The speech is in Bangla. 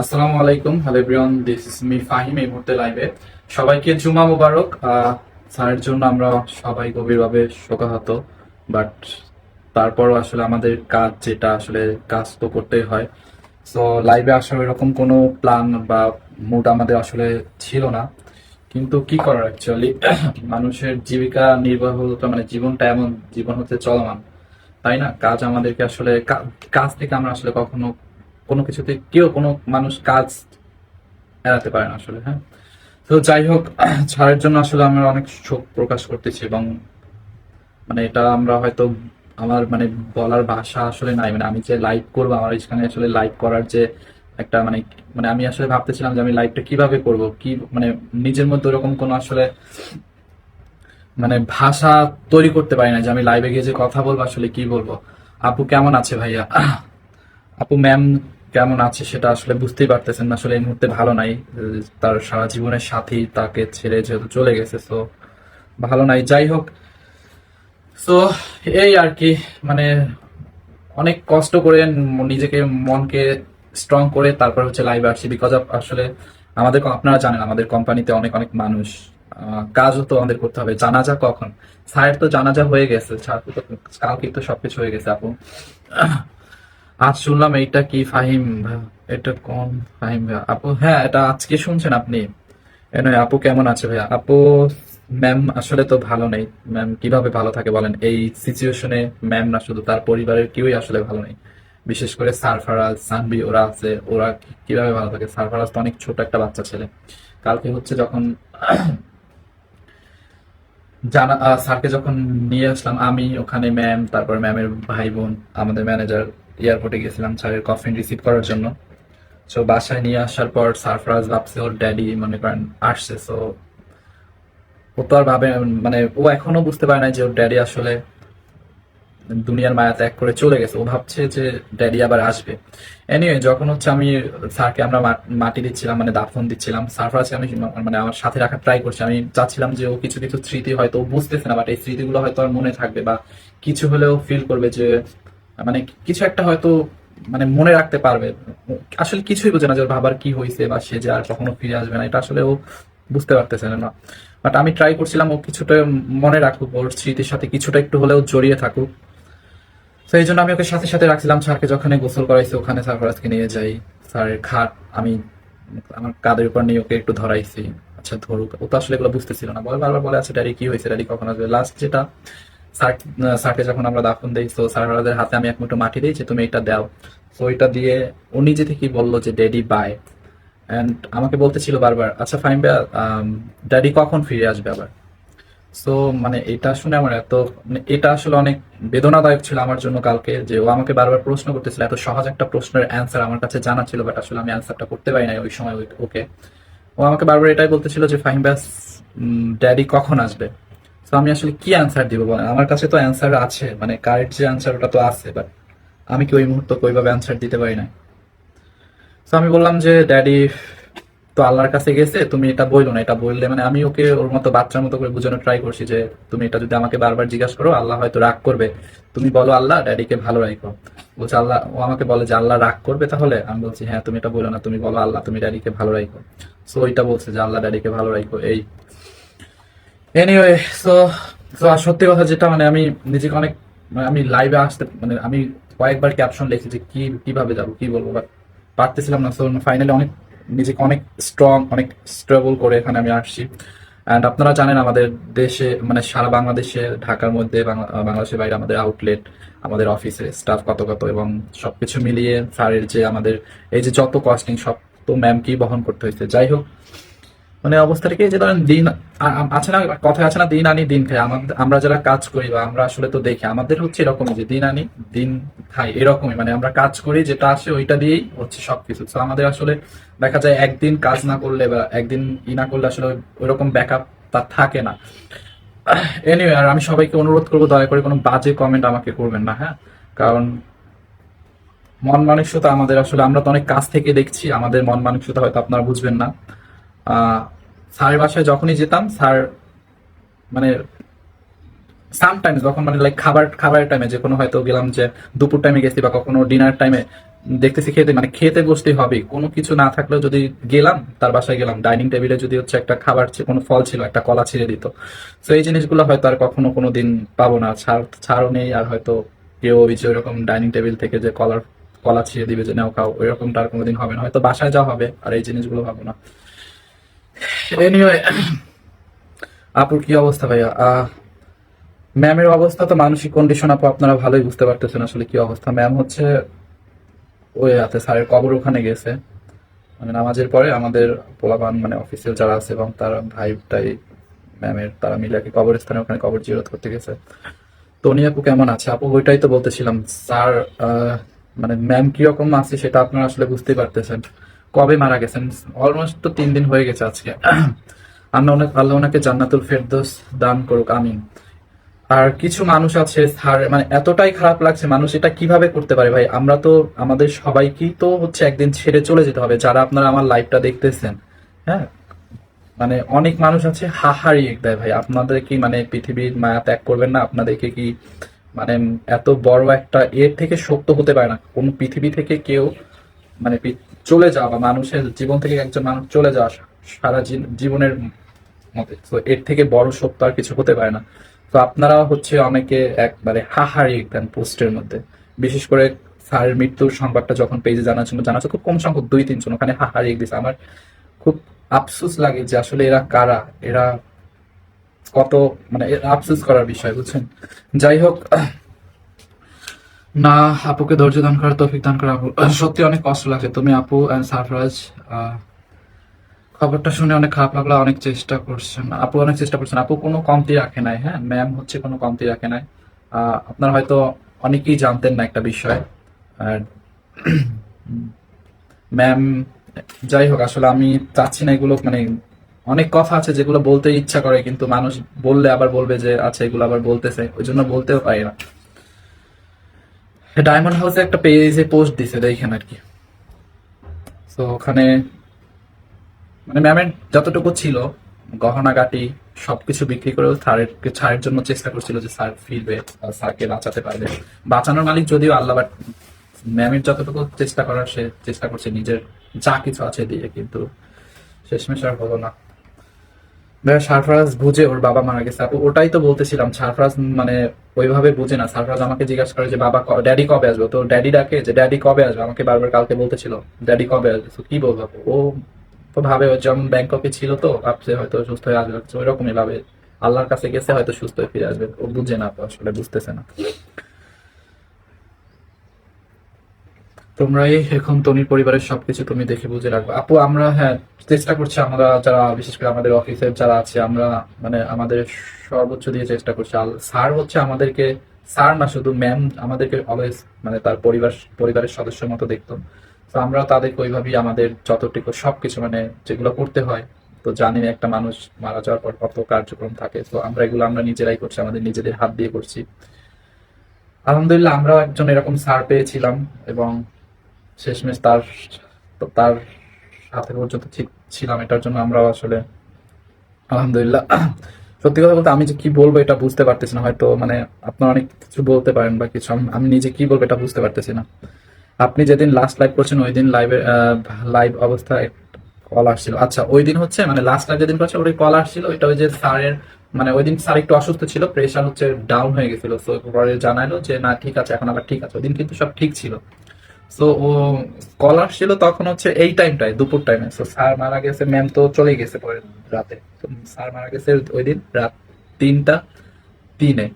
আসসালামু আলাইকুম। Hello this is me Fahim এই মুহূর্তে লাইভে সবাইকে জুমা মোবারক। স্যারের জন্য আমরা সবাই গভীরভাবে শোকাহত বাট তারপরও আসলে আমাদের কাজ যেটা আসলে কাজ তো করতেই হয়। সো লাইভে আসার এরকম কোনো প্ল্যান বা মুড আমাদের আসলে ছিল না। কিন্তু কি করার অ্যাকচুয়ালি মানুষের জীবিকা নির্বাহ তো মানে জীবনটা এমন, জীবন হচ্ছে চলমান। তাই না? কাজ আমাদেরকে আসলে কাজ থেকে আমরা আসলে কখনো কোনো কিছুতে কেউ কোনো মানুষ কাজ এড়াতে পারে না আসলে হ্যাঁ? তো যাই হোক, ছাড়ের জন্য আসলে আমরা অনেক শোক প্রকাশ করতেছি এবং মানে এটা আমরা হয়তো আমার মানে বলার ভাষা আসলে নাই। মানে আমি যে লাইভ করব, আমার এখানে আসলে লাইভ করার যে একটা মানে মানে আমি আসলে ভাবতেছিলাম যে আমি লাইভটা কীভাবে করব? কি মানে নিজের মধ্যে ওরকম কোনো আসলে মানে ভাষা তৈরি করতে পারি না যে আমি লাইভে গিয়ে যে কথা বলব, আসলে কি বলব। আপু কেমন আছে ভাইয়া? আপু ম্যাম কেমন আছে সেটা আসলে বুঝতেই পারতেছেন না। আসলে এই মুহূর্তে ভালো নাই। তার সারা জীবনের সাথী তাকে ছেড়ে যেহেতু চলে গেছে তো ভালো নাই। যাই হোক তো এই আর কি মানে অনেক কষ্ট করে নিজেকে মনকে স্ট্রং করে তারপর হচ্ছে লাইভে আসছি। বিকজ আসলে আমাদের আপনারা জানেন, আমাদের কোম্পানিতে অনেক অনেক মানুষ কাজও তো আমাদের করতে হবে। জানাজা কখন? স্যার তো জানাজা হয়ে গেছে, স্যার তো কালকে তো সবকিছু হয়ে গেছে, আপু। আজ শুনলাম এইটা কি ফাহিম? এটা কোন ফাহিম আপু হ্যাঁ এটা আজকে শুনছেন আপনি? আপু কেমন আছে ভাইয়া? আপু, ম্যাম আসলে তো ভালো নেই। ম্যাম কীভাবে ভালো থাকে বলেন? এই সিচুয়েশনে ম্যাম না, শুধু তার পরিবারের কেউই আসলে ভালো নেই। বিশেষ করে সারফারাজ সানবি ওরা আছে, ওরা কীভাবে ভালো থাকে? সারফারাজ তো অনেক ছোট একটা বাচ্চা ছেলে। কালকে হচ্ছে যখন জানা স্যারকে যখন নিয়ে আসলাম, আমি ওখানে ম্যাম তারপর ম্যামের ভাই বোন আমাদের ম্যানেজার এয়ারপোর্টে গেছিলাম স্যারের কফিন রিসিভ করার জন্য। সো বাসায় নিয়ে আসার পর সারফরাজ ভাবছে ওর ড্যাডি মনে করেন, আসছে। সো ও তো আর ভাবে মানে ও এখনও বুঝতে পারে না যে ওর ড্যাডি আসলে দুনিয়ার মায়া ত্যাগ করে চলে গেছে। ও ভাবছে যে ড্যাডি আবার আসবে। এনিওয়ে যখন হচ্ছে আমি স্যারকে আমরা মাটি দিচ্ছিলাম মানে দাফন দিচ্ছিলাম সারফরাজকে আমি মানে আমার সাথে রাখার ট্রাই করছি। আমি চাচ্ছিলাম যে ও কিছু কিছু স্মৃতি হয়তো ও বুঝতেছে না বাট এই স্মৃতিগুলো হয়তো আর মনে থাকবে বা কিছু হলেও ফিল করবে যে মানে কিছু একটা হয়তো মানে মনে রাখতে পারবে। আসলে কিছুই বোঝে না যে বাবার কি হয়েছে বা সে যে আর কখনো ফিরে আসবে না। এটা আসলে ও বুঝতে পারতেছে না। বাট আমি ট্রাই করছিলাম ও কিছুটা মনে রাখুক, ওর স্মৃতির সাথে কিছুটা একটু হলেও জড়িয়ে থাকুক। তো এই জন্য আমি ওকে সাথে সাথে রাখছিলাম। স্যারকে যখন গোসল করাইছি, ওখানে সারফরাজকে নিয়ে যাই। স্যারের খাট আমি আমার কাদের উপর নিয়ে ওকে একটু ধরাইছি। আচ্ছা ধরুক। ও তো আসলে এগুলো বুঝতেছিল না। বলে, বারবার বলে আছে ড্যাডি, কি হয়েছে? ড্যাডি, কখন আসবে? লাস্ট যেটা, স্যার, স্যারকে যখন আমরা দাফন দিই তো সারফরাজের হাতে আমি এক মুঠো মাটি দিই, যে, তুমি এটা দাও। তো এটা দিয়ে ও নিজে থেকেই বলল যে, ড্যাডি বাই অ্যান্ড আমাকে বলতেছিল বারবার আচ্ছা ফাইন ড্যাডি কখন ফিরে আসবে আবার? সো মানে এটা শুনে আমার এত মানে এটা আসলে অনেক বেদনাদায়ক ছিল আমার জন্য কালকে, যে ও আমাকে বারবার প্রশ্ন করতেছিল, এত সহজ একটা প্রশ্নের অ্যান্সার আমার কাছে জানা ছিল বাট আসলে আমি অ্যান্সারটা করতে পারি না ওই সময় ওকে। ও আমাকে বারবার এটাই বলতেছিল যে, ফাহিম ব্যাস ড্যাডি কখন আসবে? তো আমি আসলে কি অ্যান্সার দিব? বলেন, আমার কাছে তো অ্যান্সার আছে মানে কারেক্ট যে অ্যান্সার ওটা তো আছে বাট আমি কি ওই মুহূর্তে ওইভাবে অ্যান্সার দিতে পারি না তো আমি বললাম যে, ড্যাডি তো আল্লাহর কাছে গেছে, তুমি এটা বলল না, এটা বললে মানে আমি ওকে ওর মতো বাচ্চার মতো করে বোঝানোর ট্রাই করছি যে, তুমি এটা যদি আমাকে বারবার জিজ্ঞাসা করো, আল্লাহ হয়তো রাগ করবে। তুমি বলো, আল্লাহ, ড্যাডিকে ভালো রাখো। বলছে, আল্লাহ, ও আমাকে বলে যে, আল্লাহ রাগ করবে তাহলে? আমি বলছি হ্যাঁ তুমি এটা বলো না, তুমি বলো, আল্লাহ, তুমি ড্যাডিকে ভালো রাখো। সো ওইটা বলছে যে, আল্লাহ, ড্যাডিকে ভালো রাখো। এই। এনিওয়ে সো সো সত্যি কথা যেটা মানে আমি নিজেকে অনেক মানে আমি লাইভে আসতে মানে আমি কয়েকবার ক্যাপশন লিখেছি যে কি, কীভাবে যাব, কি বলব বাট পারতেছিলাম না। সো ফাইনালি অনেক নিজেকে অনেক স্ট্রং অনেক স্ট্রাগল করে এখানে আমি আসছি। অ্যান্ড আপনারা জানেন আমাদের দেশে মানে সারা বাংলাদেশে, ঢাকার মধ্যে বাংলাদেশের বাইরে আমাদের আউটলেট আমাদের অফিসে স্টাফ কত কত এবং সবকিছু মিলিয়ে স্যারের যে আমাদের, এই যে যত কস্টিং সব তো ম্যামকেই বহন করতে হয়েছে। যাই হোক মানে অবস্থাটা কি যে ধরেন দিন আছে না কথা আছে না, দিন আনি, দিন খাই। আমাদের আমরা যারা কাজ করি বা আমরা আসলে তো দেখি, আমাদের হচ্ছে এরকমই যে দিন আনি, দিন খাই, এরকমই। মানে আমরা কাজ করি, যেটা আসে ওইটা দিয়েই হচ্ছে সবকিছু। তো আমাদের আসলে দেখা যায় একদিন কাজ না করলে বা একদিন ই না করলে আসলে ওইরকম ব্যাকআপ তার থাকে না। এনিওয়ে আর আমি সবাইকে অনুরোধ করব, দয়া করে কোনো বাজে কমেন্ট আমাকে করবেন না হ্যাঁ? কারণ মন মানসিকতা আমাদের আসলে, আমরা তো অনেক কাছ থেকে দেখছি, আমাদের মন মানসিকতা হয়তো আপনারা বুঝবেন না। স্যারের বাসায় যখনই যেতাম, স্যার মানে সামটাইমস যখন মানে লাইক খাবার, খাবারের টাইমে যে কোনো হয়তো গেলাম যে দুপুর টাইমে গেছি বা কখনো ডিনার টাইমে দেখতেছি খেতে মানে খেতে বসতেই হবে। কোনো কিছু না থাকলেও যদি গেলাম, তার বাসায় গেলাম ডাইনিং টেবিলে যদি হচ্ছে একটা খাবার কোনো ফল ছিল, একটা কলা ছিঁড়ে দিত। তো এই জিনিসগুলো হয়তো আর কখনো কোনো দিন পাবো না। ছাড়, ছাড়ও নেই আর হয়তো কেউ ওই যে ওরকম ডাইনিং টেবিল থেকে যে কলার, কলা ছিঁড়ে দিবে যে, নাও খাও। ওইরকমটা আর কোনোদিন হবে না। হয়তো বাসায় যাওয়া হবে, আর এই জিনিসগুলো পাবো না। এনিওয়ে আপুর কি অবস্থা ভাইয়া? ম্যামের অবস্থা তো মানসিক কন্ডিশন আপু আপনারা ভালোই বুঝতে পারতেছেন আসলে কি অবস্থা। ম্যাম হচ্ছে ওই হাতে স্যারের কবর ওখানে গেছে। মানে নামাজের পরে আমাদের পোলাপান মানে অফিসিয়াল যারা আছে এবং তার ভাইটাই ম্যামের তারা মিলে আর কবরস্থানে ওখানে কবর জিরত করতে গেছে। তো উনি আপু কেমন আছে? আপু ওইটাই তো বলতেছিলাম। স্যার মানে ম্যাম কীরকম আছে সেটা আপনারা আসলে বুঝতেই পারতেছেন। কবে মারা গেছেন? অলমোস্ট তো তিন দিন হয়ে গেছে আজকে। আল্লাহ অনেক, আল্লাহ ওনাকে জান্নাতুল ফেরদৌস দান করুক, আমিন। আর কিছু মানুষ আছে স্যার মানে এতটাই খারাপ লাগছে, মানুষ এটা কীভাবে করতে পারে? ভাই, আমরা তো, আমাদের সবাইকেই তো হচ্ছে একদিন ছেড়ে চলে যেতে হবে, যারা আপনারা আমার লাইভটা দেখতেছেন। হ্যাঁ? মানে অনেক মানুষ আছে হাহারি দেয়, ভাই। আপনাদের কি মানে পৃথিবীর মায়া ত্যাগ করবেন না, আপনাদেরকে কি মানে এত বড় একটা এর থেকে সত্য হতে পারে না? কোন পৃথিবী থেকে কেউ মানে চলে যাওয়া বা মানুষের জীবন থেকে একজন মানুষ চলে যাওয়া সারা জীবনের মতে তো এর থেকে বড় সত্য আর কিছু হতে পারে না। তো আপনারা হচ্ছে অনেকে একবারে হাহারি দেন পোস্টের মধ্যে। বিশেষ করে স্যারের মৃত্যুর সংবাদটা যখন পেজে জানার জন্য জানাচ্ছে খুব কম সংখ্যক, দুই তিনজন ওখানে হাহারি দিয়েছে আমার খুব আফসোস লাগে যে আসলে এরা কারা? এরা কত মানে আফসোস করার বিষয়, বুঝছেন? যাই হোক না, আপুকে ধৈর্য দান করার, তৌফিক দান করা আপু সত্যি অনেক কষ্ট লাগে। তুমি আপু অ্যান্ড সারফরাজ খবরটা শুনে অনেক খারাপ লাগল, অনেক চেষ্টা করছেন। আপু অনেক চেষ্টা করছেন। আপু কোনো কমতি রাখে নাই হ্যাঁ? ম্যাম হচ্ছে কোনো কমতি রাখে নাই। আপনারা হয়তো অনেকেই জানতেন না একটা বিষয়। আর ম্যাম যাই হোক, আসলে আমি চাচ্ছি না এগুলো মানে অনেক কথা আছে যেগুলো বলতে ইচ্ছা করে, কিন্তু মানুষ বললে আবার বলবে যে আচ্ছা এগুলো আবার বলতেছে। ওই জন্য বলতেও পারি না। ডায়মন্ড হাউসে একটা পেজে পোস্ট দিছে, দেখেন আর কি। তো ওখানে মানে ম্যামের যতটুকু ছিল গহনা গাটি সবকিছু বিক্রি করেও স্যারের ছাড়ের জন্য চেষ্টা করছিল যে স্যার ফিরবে স্যারকে বাঁচাতে পারবে। বাঁচানোর মালিক যদিও আল্লাহ বাট ম্যামের যতটুকু চেষ্টা করার, সে চেষ্টা করছে নিজের যা কিছু আছে দিয়ে, কিন্তু শেষমেশ আর হলো না। সারফরাজ বুঝে ওর বাবা মারা গেছে। ওটাই তো বলতেছিলাম, সারফরাজ মানে ওইভাবে বুঝে না। সারফরাজ আমাকে জিজ্ঞাসা করে যে, বাবা ড্যাডি কবে আসবে? তো ড্যাডি ডাকে যে, ড্যাডি কবে আসবে? আমাকে বারবার কালকে বলতেছিল, ড্যাডি কবে আসবে? তো কি বলব? ও তো ভাবে যেমন ব্যাংককে ছিল তো, ভাবছে হয়তো সুস্থ হয়ে আসবে। ওই রকমই ভাবে আল্লাহর কাছে গেছে, হয়তো সুস্থ হয়ে ফিরে আসবে। ও বুঝে না আসলে বুঝতেছে না। তোমরাই এখন তনির পরিবারের সবকিছু তুমি দেখে বুঝে রাখবে। আপু, আমরা হ্যাঁ চেষ্টা করছি আমরা যারা, বিশেষ করে আমাদের অফিসের যারা আছে, আমরা মানে আমাদের সর্বোচ্চ দিয়ে চেষ্টা করছি। স্যার হচ্ছে আমাদেরকে, স্যার না, শুধু ম্যাম আমাদেরকে অলওয়েজ মানে তার পরিবার, পরিবারের সদস্যের মতো দেখতো। তো আমরা তাদেরকে ওইভাবেই আমাদের যতটুকু সবকিছু মানে যেগুলো করতে হয়, তো জানি একটা মানুষ মারা যাওয়ার পর কত কার্যক্রম থাকে। তো আমরা এগুলো আমরা নিজেরাই করছি, আমাদের নিজেদের হাত দিয়ে করছি। আলহামদুলিল্লাহ, আমরাও একজন এরকম স্যার পেয়েছিলাম এবং শেষমেশ তার তার সাথে পর্যন্ত ঠিক ছিলাম, এটার জন্য আমরাও আসলে আলহামদুলিল্লাহ। সত্যি কথা বলতে আমি যে কি বলব এটা বুঝতে পারতেছি না, হয়তো মানে আপনারা অনেক কিছু বলতে পারেন বা কিছু, আমি- আমি নিজে কি বলব এটা বুঝতে পারতেছি না। আপনি যেদিন লাস্ট লাইভ করছেন, ওই দিন লাইভে লাইভ অবস্থায় কল আসছিল। আচ্ছা ওই দিন হচ্ছে মানে লাস্ট লাইভ যেদিন করছে, ওই কল আসছিল, ওইটা ওই যে স্যারের মানে ওই দিন স্যার একটু অসুস্থ ছিল প্রেশার হচ্ছে ডাউন হয়ে গেছিল। তো পরে জানাইলো যে, না, ঠিক আছে, এখন আবার ঠিক আছে। ওই দিন কিন্তু সব ঠিক ছিল। সো ও কল আসছিল তখন হচ্ছে এই টাইমটায় দুপুর টাইমে সো স্যার মারা গেছে ম্যাম তো চলে গেছে পরে রাতে। স্যার মারা গেছে ওই দিন, রাত তিনটা, তিনে।